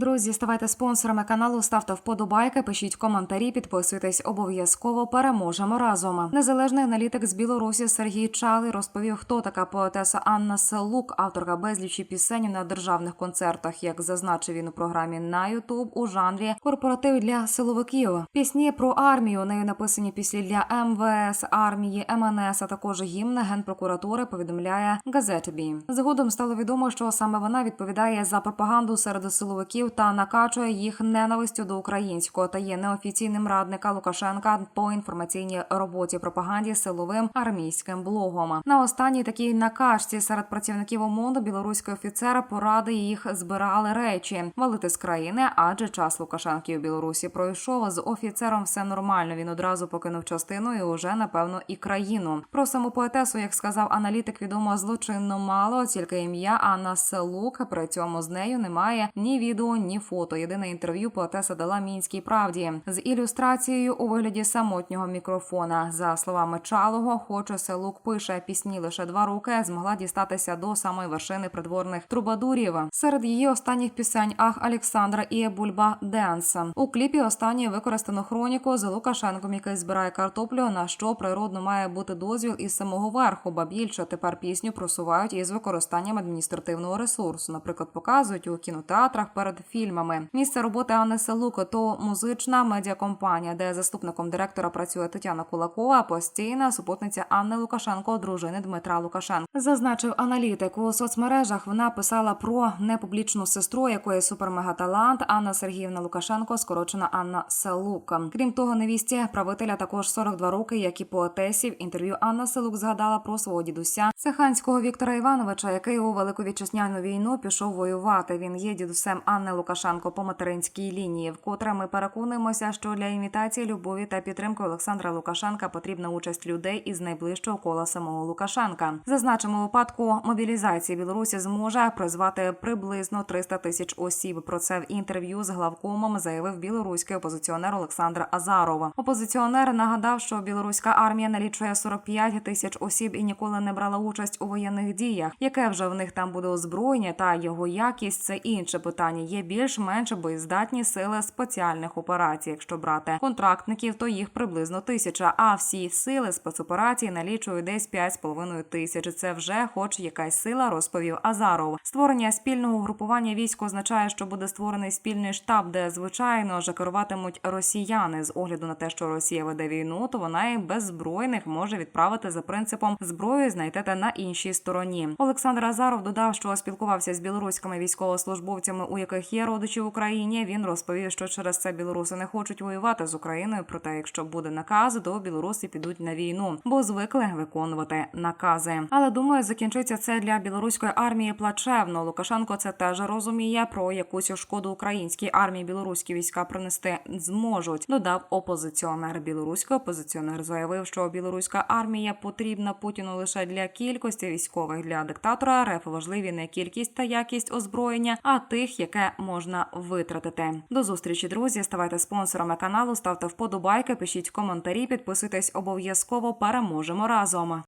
Друзі, ставайте спонсорами каналу, ставте вподобайки, пишіть коментарі, підписуйтесь обов'язково. Переможемо разом. Незалежний аналітик з Білорусі Сергій Чалий розповів, хто така поетеса Анна Селук, авторка безлічі пісень на державних концертах, як зазначив він у програмі на Ютуб у жанрі корпоратив для силовиків. Пісні про армію нею написані пісні для МВС, армії, МНС, а також гімн генпрокуратури. Повідомляє Газетбі. Згодом стало відомо, що саме вона відповідає за пропаганду серед силовиків та накачує їх ненавистю до українського та є неофіційним радника Лукашенка по інформаційній роботі пропаганді силовим армійським блогом. На останній такій накачці серед працівників ОМОНу білоруський офіцер поради їх збирали речі валити з країни, адже час Лукашенки у Білорусі пройшов з офіцером. Все нормально. Він одразу покинув частину і уже напевно і країну. Про саму поетесу, як сказав аналітик, відомо злочинно мало, тільки ім'я Анна Селук. При цьому з нею немає ні відео, ні фото. Єдине інтерв'ю поетеса дала мінській правді з ілюстрацією у вигляді самотнього мікрофона. За словами Чалого, хоче Селук пише пісні лише два роки. Змогла дістатися до самої вершини придворних трубадурів. Серед її останніх пісень Ах Олександра і Бульба Денс. У кліпі останньої використано хроніку з Лукашенком, який збирає картоплю. На що природно має бути дозвіл із самого верху, ба більше тепер пісню просувають із використанням адміністративного ресурсу. Наприклад, показують у кінотеатрах перед фільмами. Місце роботи Анни Селуко то музична медіакомпанія, де заступником директора працює Тетяна Кулакова, постійна супутниця Анни Лукашенко, дружини Дмитра Лукашенка. Зазначив аналітик у соцмережах. Вона писала про непублічну сестру, якої супермегаталант Анна Сергіївна Лукашенко, скорочена Анна Селук. Крім того, невісті правителя також 42 роки, як і поетесі. В інтерв'ю Анна Селук згадала про свого дідуся Цеханського Віктора Івановича, який у великовітчизняну війну пішов воювати. Він є дідусем Анни Лукашенко по материнській лінії. Вкотре ми переконуємося, що для імітації любові та підтримки Олександра Лукашенка потрібна участь людей із найближчого кола самого Лукашенка. Зазначимо випадку мобілізації Білорусі зможе призвати приблизно 300 тисяч осіб. Про це в інтерв'ю з главкомом заявив білоруський опозиціонер Олександр Азаров. Опозиціонер нагадав, що білоруська армія налічує 45 тисяч осіб і ніколи не брала участь у воєнних діях. Яке вже в них там буде озброєння та його якість це інше питання. Є більш-менш боєздатні сили спеціальних операцій. Якщо брати контрактників, то їх приблизно тисяча. А всі сили спецоперацій налічують десь 5,5 тисяч. Це вже, хоч якась сила, розповів Азаров. Створення спільного групування військ означає, що буде створений спільний штаб, де звичайно ж керуватимуть росіяни. З огляду на те, що Росія веде війну, то вона і без збройних може відправити за принципом зброю знайдете на іншій стороні. Олександр Азаров додав, що спілкувався з білоруськими військовослужбовцями, у яких є родичі в Україні. Він розповів, що через це білоруси не хочуть воювати з Україною. Проте, якщо буде наказ, то білоруси підуть на війну, бо звикли виконувати накази. Але думаю, закінчиться це для білоруської армії плачевно. Лукашенко це теж розуміє про якусь шкоду українській армії. Білоруські війська принести зможуть. Додав опозиціонер. Білоруський опозиціонер заявив, що білоруська армія потрібна Путіну лише для кількості військових для диктатора. РФ важливі не кількість та якість озброєння, а тих, яке можна витратити. До зустрічі, друзі. Ставайте спонсорами каналу, ставте вподобайки, пишіть коментарі, підписуйтесь обов'язково. Переможемо разом.